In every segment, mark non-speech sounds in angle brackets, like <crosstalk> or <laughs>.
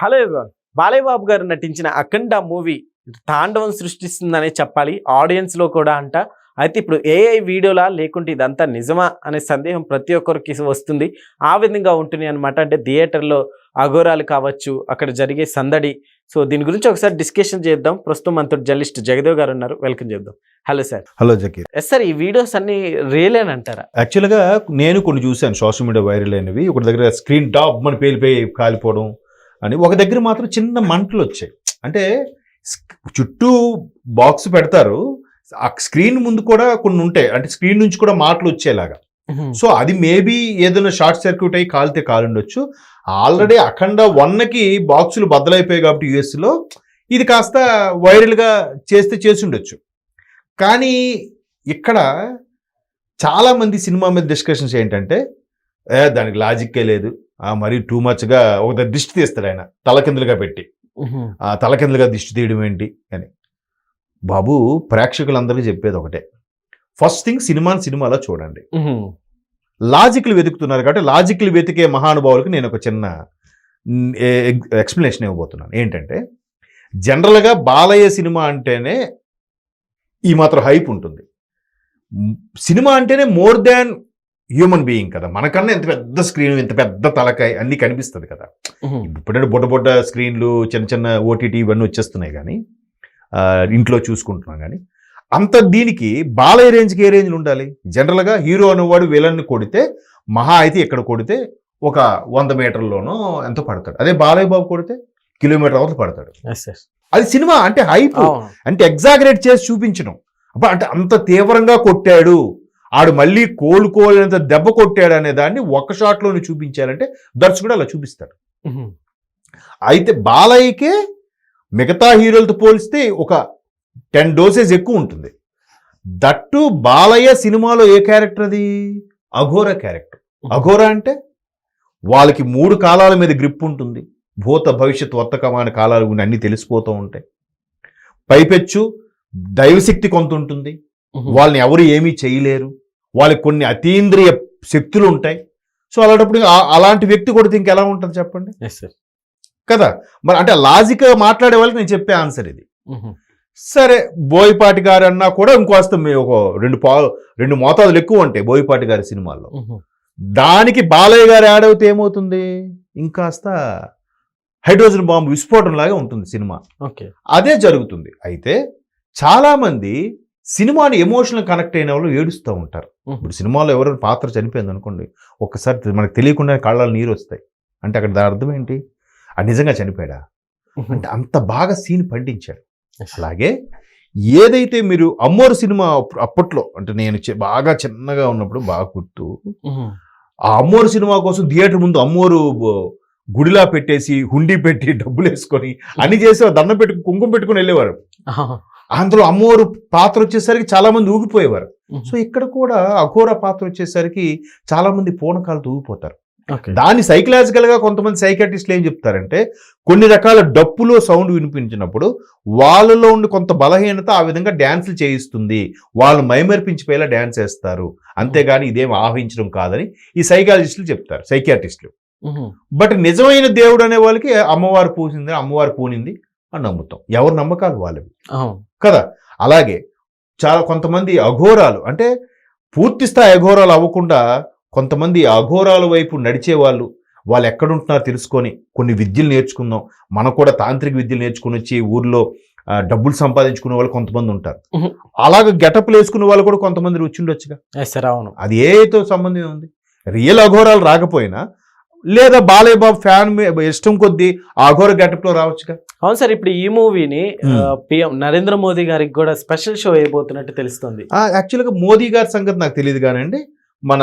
Hello everyone. Balayya Babu గారు నటించిన అఖండ movie తాండవం సృష్టిస్తుందనే చెప్పాలి. ఆడియన్స్లో కూడా అంట. అయితే ఇప్పుడు ఏఐ వీడియోలా లేకుంటే ఇదంతా నిజమా అనే సందేహం ప్రతి ఒక్కరికి వస్తుంది. ఆ విధంగా ఉంటుంది అనమాట అంటే థియేటర్లో అఘోరాలు కావచ్చు అక్కడ జరిగే సందడి. సో దీని గురించి ఒకసారి డిస్కషన్ చేద్దాం. ప్రస్తుతం మనతో జర్నలిస్ట్ జగదేవ్ గారు ఉన్నారు. వెల్కమ్ చేద్దాం. Hello sir. Hello Zakir. Yes sir ఈ వీడియోస్ అన్ని రియల్ అని అంటారా? యాక్చువల్గా నేను కొన్ని చూశాను. సోషల్ మీడియా వైరల్ అయినవి. ఒక దగ్గర స్క్రీన్ టాప్ మన పేలిపోయి కాలిపోవడం. అని ఒక దగ్గర మాత్రం చిన్న మంటలు వచ్చాయి. అంటే చుట్టూ బాక్స్ పెడతారు. ఆ స్క్రీన్ ముందు కూడా కొన్ని ఉంటాయి. అంటే స్క్రీన్ నుంచి కూడా మాటలు వచ్చేలాగా. సో అది మేబీ ఏదైనా షార్ట్ సర్క్యూట్ అయ్యి కాలితే కాలుండొచ్చు. ఆల్రెడీ అఖండ వన్కి బాక్సులు బద్దలైపోయాయి కాబట్టి యుఎస్లో. ఇది కాస్త వైరల్గా చేస్తే చేసి ఉండొచ్చు కానీ ఇక్కడ చాలా మంది సినిమా మీద డిస్కషన్స్ ఏంటంటే దానికి లాజిక్కే లేదు. మరీ టూ మచ్గా ఒక దిష్టి తీస్తాడు ఆయన. తలకిందులుగా పెట్టి. ఆ తలకిందులుగా దిష్టి తీయడం ఏంటి అని. బాబు ప్రేక్షకులందరికీ చెప్పేది ఒకటే. ఫస్ట్ థింగ్ సినిమాని సినిమాలో చూడండి. లాజిక్లు వెతుకుతున్నారు కాబట్టి లాజిక్లు వెతికే మహానుభావులకు నేను ఒక చిన్న ఎక్స్ప్లెనేషన్ ఇవ్వబోతున్నాను. ఏంటంటే జనరల్గా బాలయ్య సినిమా అంటేనే ఈ మాత్రం హైప్ ఉంటుంది. సినిమా అంటేనే మోర్ దాన్ హ్యూమన్ బీయింగ్ కదా. మనకన్నా ఎంత పెద్ద స్క్రీన్ ఇంత పెద్ద తలకాయ అన్నీ కనిపిస్తుంది కదా. ఇప్పుడంటే బొడ్డ బొడ్డ స్క్రీన్లు చిన్న చిన్న ఓటీటీ ఇవన్నీ వచ్చేస్తున్నాయి కానీ ఇంట్లో చూసుకుంటున్నాం కానీ అంత దీనికి బాలయ్య రేంజ్కి ఏ రేంజ్లు ఉండాలి? జనరల్గా హీరో అనేవాడు విలన్ని కొడితే మహా అయితే ఇక్కడ కొడితే ఒక వంద మీటర్లోనో ఎంతో పడతాడు. అదే బాలయ్య బాబు కొడితే కిలోమీటర్ అవతల పడతాడు. అది సినిమా అంటే హైప్ అంటే ఎగ్జాగరేట్ చేసి చూపించడం. అంటే అంత తీవ్రంగా కొట్టాడు. ఆడు మళ్ళీ కోలుకోలేనంత దెబ్బ కొట్టాడు అనే దాన్ని ఒక షాట్లోనే చూపించాలంటే దర్శకుడు అలా చూపిస్తాడు. అయితే బాలయ్యకే మిగతా హీరోలతో పోలిస్తే ఒక టెన్ డోసేజ్ ఎక్కువ ఉంటుంది. దట్టు బాలయ్య సినిమాలో ఏ క్యారెక్టర్ అది? అఘోర క్యారెక్టర్. అఘోర అంటే వాళ్ళకి మూడు కాలాల మీద గ్రిప్ ఉంటుంది. భూత భవిష్యత్ వర్తకమైన కాలాలు అన్ని తెలిసిపోతూ ఉంటాయి. పైపెచ్చు దైవశక్తి కొంత ఉంటుంది. వాళ్ళని ఎవరు ఏమీ చేయలేరు. వాళ్ళకి కొన్ని అతీంద్రియ శక్తులు ఉంటాయి. సో అలాంటప్పుడు అలాంటి వ్యక్తి కొడితే ఇంకెలా ఉంటుంది చెప్పండి? కదా? మరి అంటే లాజిక్ మాట్లాడే వాళ్ళకి నేను చెప్పే ఆన్సర్ ఇది. సరే బోయపాటి గారు అన్నా కూడా ఇంకోస్త మీ ఒక రెండు పా రెండు మోతాదులు ఎక్కువ ఉంటాయి బోయపాటి గారి సినిమాల్లో. దానికి బాలయ్య గారు యాడ్ అవుతే ఏమవుతుంది? ఇంకాస్త హైడ్రోజన్ బాంబు విస్ఫోటం లాగా ఉంటుంది సినిమా. ఓకే. అదే జరుగుతుంది. అయితే చాలామంది సినిమాని ఎమోషనల్ కనెక్ట్ అయిన వాళ్ళు ఏడుస్తూ ఉంటారు. ఇప్పుడు సినిమాలో ఎవరైనా పాత్ర చనిపోయింది అనుకోండి ఒక్కసారి మనకు తెలియకుండా కళ్ళలో నీరు వస్తాయి. అంటే అక్కడ దాని అర్థం ఏంటి? అది నిజంగా చనిపోయాడా? అంటే అంత బాగా సీన్ పండించాడు. అలాగే ఏదైతే మీరు అమ్మోరు సినిమా అప్- అప్పట్లో అంటే నేను బాగా చిన్నగా ఉన్నప్పుడు బాగా గుర్తు ఆ అమ్మోరు సినిమా కోసం థియేటర్ ముందు అమ్మోరు గుడిలా పెట్టేసి హుండీ పెట్టి <laughs> డబ్బులు వేసుకొని అన్ని చేసి దండం పెట్టుకు కుంకుమ పెట్టుకుని వెళ్ళేవారు. అందులో అమ్మోరు పాత్ర వచ్చేసరికి చాలా మంది ఊగిపోయేవారు సో ఇక్కడ కూడా అఘోర పాత్ర వచ్చేసరికి చాలా మంది పూనకాలతో ఊగిపోతారు దాన్ని సైకలాజికల్గా కొంతమంది సైకాటిస్టులు ఏం చెప్తారంటే కొన్ని రకాల డప్పులో సౌండ్ వినిపించినప్పుడు వాళ్ళలో ఉండి కొంత బలహీనత ఆ విధంగా డ్యాన్సులు చేయిస్తుంది. వాళ్ళు మైమర్పించిపోయేలా డ్యాన్స్ వేస్తారు. అంతేగాని ఇదేం ఆహించడం కాదని ఈ సైకాలజిస్టులు చెప్తారు సైకాటిస్టులు బట్ నిజమైన దేవుడు అనే వాళ్ళకి అమ్మవారు పూసింది అమ్మవారు పూనింది. అని నమ్ముతాం. ఎవరు నమ్మకాలు వాళ్ళవి. కదా? అలాగే చాలా కొంతమంది అఘోరాలు అంటే పూర్తి స్థాయి అఘోరాలు అవ్వకుండా కొంతమంది అఘోరాల వైపు నడిచే వాళ్ళు వాళ్ళు ఎక్కడుంటున్నారో తెలుసుకొని కొన్ని విద్యలు నేర్చుకుందాం. మనకు కూడా తాంత్రిక విద్యలు నేర్చుకుని వచ్చి ఊర్లో డబ్బులు సంపాదించుకునే వాళ్ళు కొంతమంది ఉంటారు. అలాగే గెటప్లు వేసుకునే వాళ్ళు కూడా కొంతమంది వచ్చి ఉండొచ్చుగా. అవును. అది ఏతో సంబంధం ఉంది? రియల్ అఘోరాలు రాకపోయినా లేదా బాలయ్య బాబు ఫ్యాన్ ఇష్టం కొద్దీ ఆ అఘోర గెటప్లో రావచ్చుగా? అవును సార్ ఇప్పుడు ఈ మూవీని Hmm. పిఎం నరేంద్ర మోదీ గారికి కూడా స్పెషల్ షో అయిపోతున్నట్టు తెలుస్తుంది. ఆ, యాక్చువల్గా మోదీ గారి సంగతి నాకు తెలియదు కానండి. మన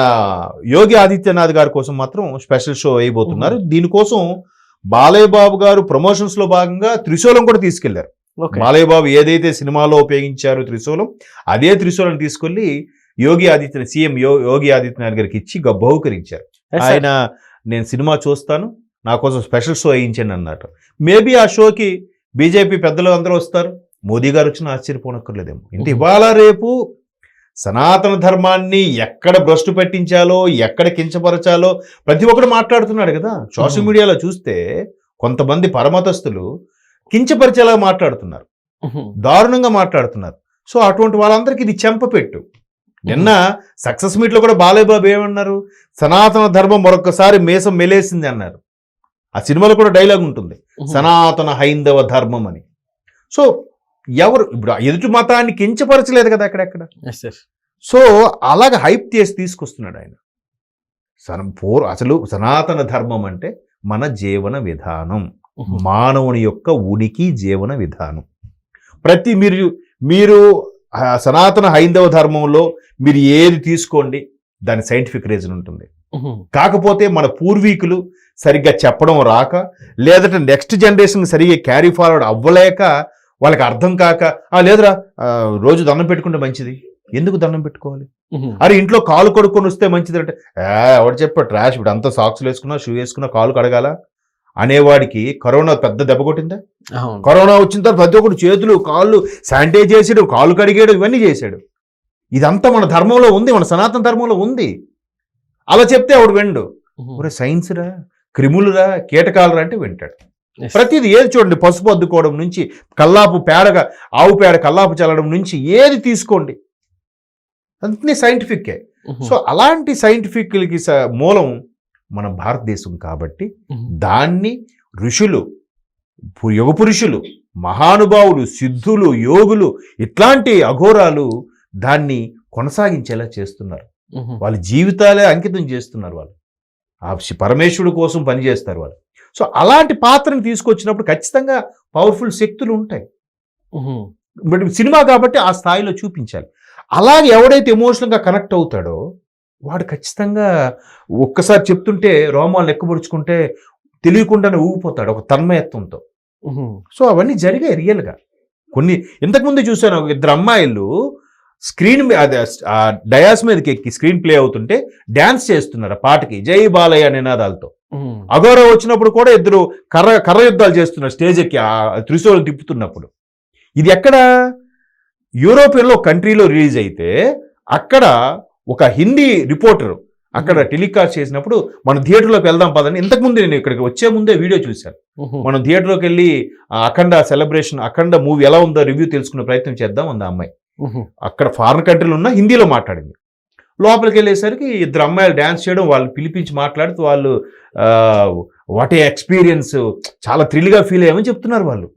యోగి ఆదిత్యనాథ్ గారి కోసం మాత్రం స్పెషల్ షో వేయబోతున్నారు దీనికోసం బాలయ్య బాబు గారు ప్రమోషన్స్లో భాగంగా త్రిశూలం కూడా తీసుకెళ్ళారు. బాలయ్య బాబు ఏదైతే సినిమాలో ఉపయోగించారో త్రిశూలం అదే త్రిశూలం తీసుకెళ్ళి యోగి ఆదిత్యనాథ్ సీఎం యోగి ఆదిత్యనాథ్ గారికి ఇచ్చి బహుకరించారు. ఆయన నేను సినిమా చూస్తాను నా కోసం స్పెషల్ షో వేయించండి అన్నట్టు మేబీ ఆ షోకి బీజేపీ పెద్దలు అందరూ వస్తారు. మోదీ గారు వచ్చిన ఆశ్చర్యపోనక్కర్లేదేమో. ఇంటి Mhm. ఇవాళ రేపు సనాతన ధర్మాన్ని ఎక్కడ భ్రష్టు పెట్టించాలో ఎక్కడ కించపరచాలో ప్రతి ఒక్కడు మాట్లాడుతున్నాడు కదా. సోషల్. మీడియాలో చూస్తే కొంతమంది పరమతస్తులు కించపరిచేలా మాట్లాడుతున్నారు. దారుణంగా మాట్లాడుతున్నారు. సో అటువంటి వాళ్ళందరికీ ఇది చెంపపెట్టు నిన్న సక్సెస్ మీట్లో కూడా బాలయ్య బాబు ఏమన్నారు? సనాతన ధర్మం మరొకసారి మేసం మెలేసింది అన్నారు. ఆ సినిమాలో కూడా డైలాగ్ ఉంటుంది. సనాతన హైందవ ధర్మం అని. సో ఎవరు ఇప్పుడు ఎదుటి మతాన్ని కించపరచలేదు కదా అక్కడెక్కడ. సో అలాగ హైప్ చేసి తీసుకొస్తున్నాడు ఆయన. సన పూర్ అసలు సనాతన ధర్మం అంటే మన జీవన విధానం. మానవుని యొక్క ఉనికి జీవన విధానం. ప్రతి మీరు మీరు సనాతన హైందవ ధర్మంలో మీరు ఏది తీసుకోండి దాని సైంటిఫిక్ రీజన్ ఉంటుంది. కాకపోతే మన పూర్వీకులు సరిగ్గా చెప్పడం రాక లేదంటే నెక్స్ట్ జనరేషన్ సరిగ్గా క్యారీ ఫార్వర్డ్ అవ్వలేక వాళ్ళకి అర్థం కాక "ఆ, లేదురా రోజు దండం పెట్టుకుంటే మంచిది. ఎందుకు దండం పెట్టుకోవాలి? అరే ఇంట్లో కాలు కడుక్కొని వస్తే మంచిది అంటే "ఏ, ఎవడు చెప్పాడు ట్రాష్ ఇప్పుడు అంతా సాక్స్లు వేసుకున్నా షూ వేసుకున్నా కాలు కడగాల? అనేవాడికి కరోనా పెద్ద దెబ్బ కొట్టిందా? కరోనా వచ్చిన తర్వాత ప్రతి ఒక్కరు చేతులు కాళ్ళు శానిటైజ్ చేసాడు కాళ్ళు కడిగాడు ఇవన్నీ చేశాడు ఇదంతా మన ధర్మంలో ఉంది మన సనాతన ధర్మంలో ఉంది. అలా చెప్తే ఆవిడ వెండు ఒరే సైన్స్ రా క్రిములురా కీటకాలరా అంటే వింటాడు. ప్రతిది ఏది చూడండి పసుపు అద్దుకోవడం నుంచి కల్లాపు పేడగా ఆవు పేడ కల్లాపు చల్లడం నుంచి ఏది తీసుకోండి. అన్నీ సైంటిఫిక్కే సో అలాంటి సైంటిఫిక్కి మూలం మన భారతదేశం కాబట్టి దాన్ని ఋషులు యుగ పురుషులు మహానుభావులు సిద్ధులు యోగులు ఇట్లాంటి అఘోరాలు దాన్ని కొనసాగించేలా చేస్తున్నారు. వాళ్ళ జీవితాలే అంకితం చేస్తున్నారు వాళ్ళు. ఆ పరమేశ్వరుడు కోసం పనిచేస్తారు వాళ్ళు. సో అలాంటి పాత్రను తీసుకొచ్చినప్పుడు ఖచ్చితంగా పవర్ఫుల్ శక్తులు ఉంటాయి. బట్ సినిమా కాబట్టి ఆ స్థాయిలో చూపించాలి. అలాగే ఎవడైతే ఎమోషనల్గా కనెక్ట్ అవుతాడో వాడు ఖచ్చితంగా ఒక్కసారి చెప్తుంటే రోమాలు ఎక్కబడుచుకుంటే తెలియకుండానే ఊగిపోతాడు ఒక తన్మయత్వంతో. సో అవన్నీ జరిగాయి రియల్గా. కొన్ని ఇంతకుముందు చూశాను ఇద్దరు అమ్మాయిలు స్క్రీన్ మీ- అదే ఆ డయాస్ మీదకి ఎక్కి స్క్రీన్ ప్లే అవుతుంటే డ్యాన్స్ చేస్తున్నారు ఆ పాటకి జై బాలయ్య నినాదాలతో. అఘోర వచ్చినప్పుడు కూడా ఇద్దరు కర్ర కర్ర యుద్ధాలు చేస్తున్నారు స్టేజ్ ఎక్కి ఆ త్రిశూలం తిప్పుతున్నప్పుడు. ఇది ఎక్కడ? యూరోపియన్లో కంట్రీలో రిలీజ్ అయితే అక్కడ ఒక హిందీ రిపోర్టర్ అక్కడ టెలికాస్ట్ చేసినప్పుడు మన థియేటర్లోకి వెళ్దాం పదని ఇంతకుముందు నేను ఇక్కడికి వచ్చే ముందే వీడియో చూశాను. మనం థియేటర్లోకి వెళ్ళి అఖండ సెలబ్రేషన్ అఖండ మూవీ ఎలా ఉందో రివ్యూ తెలుసుకునే ప్రయత్నం చేద్దాం అంది ఆ అమ్మాయి. అక్కడ ఫారిన్ కంట్రీలో ఉన్న హిందీలో మాట్లాడింది. లోపలికి వెళ్ళేసరికి ఇద్దరు అమ్మాయిలు డ్యాన్స్ చేయడం వాళ్ళు పిలిపించి మాట్లాడుతూ వాళ్ళు వాట్ ఏ ఎక్స్పీరియన్స్ చాలా థ్రిల్గా ఫీల్ అయ్యామని చెప్తున్నారు వాళ్ళు.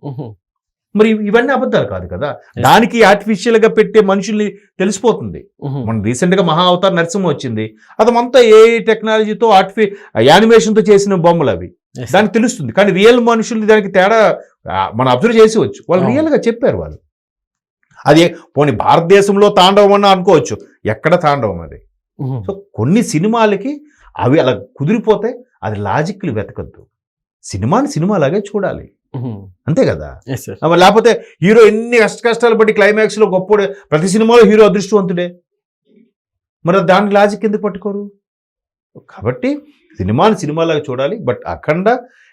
మరి ఇవన్నీ అబద్ధాలు కాదు కదా? దానికి artificial గా పెట్టే మనుషుల్ని తెలిసిపోతుంది. మన రీసెంట్గా మహా అవతార్ నరసింహ వచ్చింది. అదంతా ఏ టెక్నాలజీతో ఆర్టిఫి యానిమేషన్తో చేసిన బొమ్మలు అవి. దానికి తెలుస్తుంది. కానీ రియల్ మనుషులు దానికి తేడా మనం అబ్జర్వ్ చేసేవచ్చు. వాళ్ళు. రియల్గా చెప్పారు వాళ్ళు. అది పోనీ భారతదేశంలో తాండవం అన్న అనుకోవచ్చు. ఎక్కడ తాండవం అది? సో కొన్ని సినిమాలకి అవి అలా కుదిరిపోతే అది లాజిక్లు వెతకద్దు. సినిమాని సినిమాలాగే చూడాలి. అంతే కదా? లేకపోతే హీరో ఎన్ని కష్ట కష్టాలు బట్టి క్లైమాక్స్లో గొప్పడే ప్రతి సినిమాలో హీరో అదృష్టవంతుడే. మరి దాని లాజిక్ ఎందుకు పట్టుకోరు? కాబట్టి సినిమాని సినిమాలాగా చూడాలి. బట్ అఖండ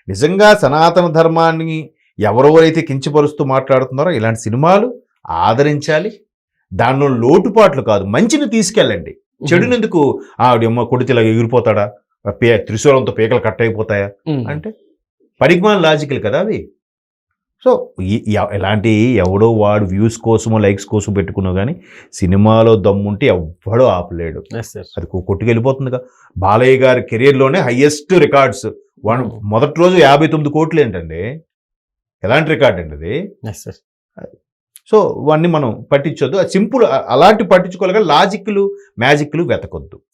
నిజంగా సనాతన ధర్మాన్ని ఎవరెవరైతే కించపరుస్తూ మాట్లాడుతున్నారో ఇలాంటి సినిమాలు ఆదరించాలి. దానిలో లోటుపాట్లు కాదు. మంచిని తీసుకెళ్ళండి. చెడుని ఎందుకు ఆవిడమ్మ కొడితే ఎగిరిపోతాడా? Pay త్రిశూలంతో పీకలు cut అయిపోతాయా? అంటే పరిజ్ఞాన లాజికల్ కదా అవి సో ఎలాంటి ఎవడో వాడు వ్యూస్ కోసమో లైక్స్ కోసం పెట్టుకున్నా కానీ సినిమాలో దమ్ముంటే ఎవ్వడో ఆపలేడు. అది కొట్టుకెళ్ళిపోతుందిగా. బాలయ్య గారి కెరీర్లోనే హయ్యెస్ట్ రికార్డ్స్. One Hmm. మొదటి రోజు యాభై తొమ్మిది కోట్లు ఏంటండి? ఎలాంటి రికార్డ్ అండి అది? సో ఇవన్నీ మనం పట్టించొద్దు. సింపుల్ అలాంటి పట్టించుకోలేక లాజిక్లు మ్యాజిక్లు వెతకొద్దు.